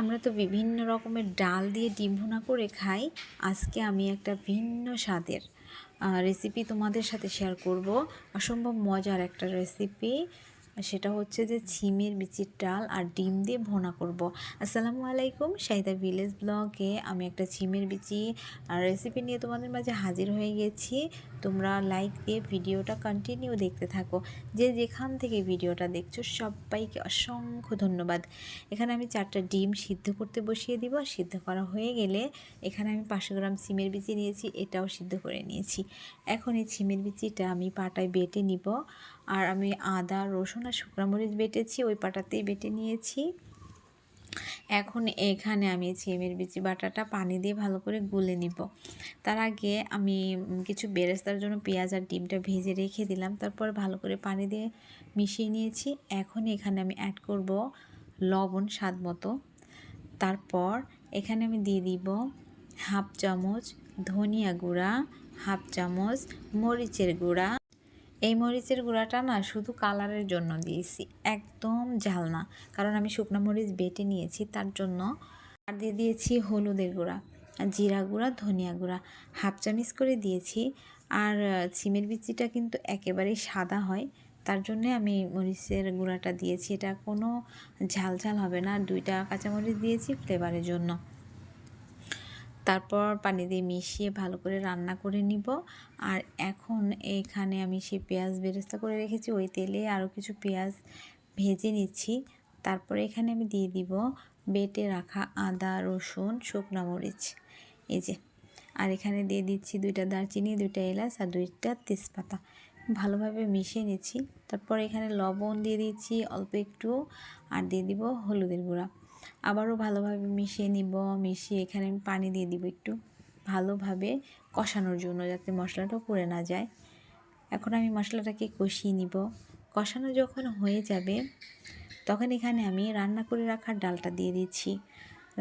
আমরা তো বিভিন্ন রকমের ডাল দিয়ে ডিম ভুনা করে খাই। আজকে আমি একটা ভিন্ন স্বাদের রেসিপি তোমাদের সাথে শেয়ার করব। অসম্ভব মজার একটা রেসিপি সেটা হচ্ছে যে ছিমের বিচির ডাল আর ডিম দিয়ে ভোনা করব। আসসালামু আলাইকুম, সাইদা ভিলেজ ব্লগে। আমি একটা ছিমের বিচি রেসিপি নিয়ে তোমাদের মাঝে হাজির হয়ে গেছি। তোমরা লাইক দিয়ে ভিডিওটা কন্টিনিউ দেখতে থাকো। যে যেখান থেকে ভিডিওটা দেখছ, সবাইকে অসংখ্য ধন্যবাদ। এখানে আমি চারটা ডিম সিদ্ধ করতে বসিয়ে দিব। সিদ্ধ করা হয়ে গেলে এখানে আমি পাঁচশো গ্রাম সিমের বিচি নিয়েছি, এটাও সিদ্ধ করে নিয়েছি। এখন এই ছিমের বিচিটা আমি পাটায় বেটে নিব। আর আমি আদা, রসুন আর শুকনো মরিচ বেটেছি, ওই পাটাতেই বেটে নিয়েছি। এখন এখানে আমি ছিমের বিচি বাটাটা পানি দিয়ে ভালো করে গুলে নিব। তার আগে আমি কিছু বেরেস্তার জন্য পেঁয়াজ আর ডিমটা ভেজে রেখে দিলাম। তারপর ভালো করে পানি দিয়ে মিশিয়ে নিয়েছি। এখন এখানে আমি অ্যাড করব লবণ স্বাদ মতো। তারপর এখানে আমি দিয়ে দিব হাফ চামচ ধনিয়া গুঁড়া, হাফ চামচ মরিচের গুঁড়া। এই মরিচের গুঁড়াটা না শুধু কালারের জন্য দিয়েছি, একদম ঝাল না কারণ আমি শুকনো মরিচ বেটে নিয়েছি, তার জন্য আর দিয়ে দিয়েছি হলুদের গুঁড়া, জিরা গুঁড়া, ধনিয়া গুঁড়া। হাফ চামিচ করে দিয়েছি, আর সিমের বিচিটা কিন্তু একেবারেই সাদা হয়, তার জন্যে আমি মরিচের গুঁড়াটা দিয়েছি। এটা কোনো ঝাল ঝাল হবে না, দুইটা কাঁচামরিচ দিয়েছি ফ্লেভারের জন্য। তারপর পানি দিয়ে মিশিয়ে ভালো করে রান্না করে নিব। আর এখন এখানে আমি সেই পেঁয়াজ বেরেস্তা করে রেখেছি, ওই তেলে আরও কিছু পেঁয়াজ ভেজে নিচ্ছি। তারপরে এখানে আমি দিয়ে দিব বেটে রাখা আদা, রসুন, শুকনা মরিচ। এই যে, আর এখানে দিয়ে দিচ্ছি দুইটা দারচিনি, দুইটা এলাচ আর দুইটা তেজপাতা। ভালোভাবে মিশিয়ে নিচ্ছি। তারপর এখানে লবণ দিয়ে দিচ্ছি অল্প একটু। আর দিয়ে দিব হলুদের গুঁড়া। আবারও ভালোভাবে মিশিয়ে নিব, মিশিয়ে এখানে আমি পানি দিয়ে দিব একটু ভালোভাবে কষানোর জন্য যাতে মশলাটা পড়ে না যায়। এখন আমি মশলাটাকে কষিয়ে নিব। কষানো যখন হয়ে যাবে, তখন এখানে আমি রান্না করে রাখা ডালটা দিয়ে দিচ্ছি।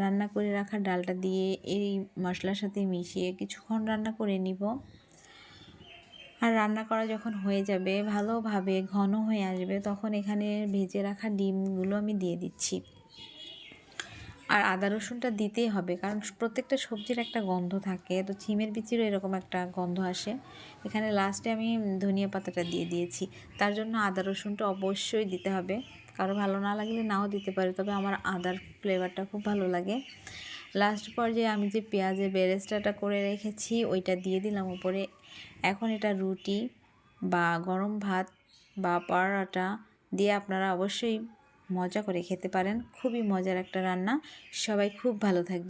রান্না করে রাখা ডালটা দিয়ে এই মশলার সাথে মিশিয়ে কিছুক্ষণ রান্না করে নিব। আর রান্না করা যখন হয়ে যাবে, ভালোভাবে ঘন হয়ে আসবে, তখন এখানে ভেজে রাখা ডিমগুলো আমি দিয়ে দিচ্ছি। আর আদা রসুনটা দিতেই হবে, কারণ প্রত্যেকটা সবজির একটা গন্ধ থাকে। তো ছিমের বিচিরও এরকম একটা গন্ধ আসে। এখানে লাস্টে আমি ধনিয়া পাতাটা দিয়ে দিয়েছি। তার জন্য আদা রসুনটা অবশ্যই দিতে হবে। কারও ভালো না লাগলে নাও দিতে পারে, তবে আমার আদার ফ্লেভারটা খুব ভালো লাগে। লাস্ট পর্যায়ে আমি যে পেঁয়াজের বেরেস্তাটা করে রেখেছি, ওইটা দিয়ে দিলাম উপরে। এখন এটা রুটি বা গরম ভাত বা পরোটা দিয়ে আপনারা অবশ্যই মজা করে খেতে পারেন। খুবই মজার একটা রান্না। সবাই খুব ভালো থাকবে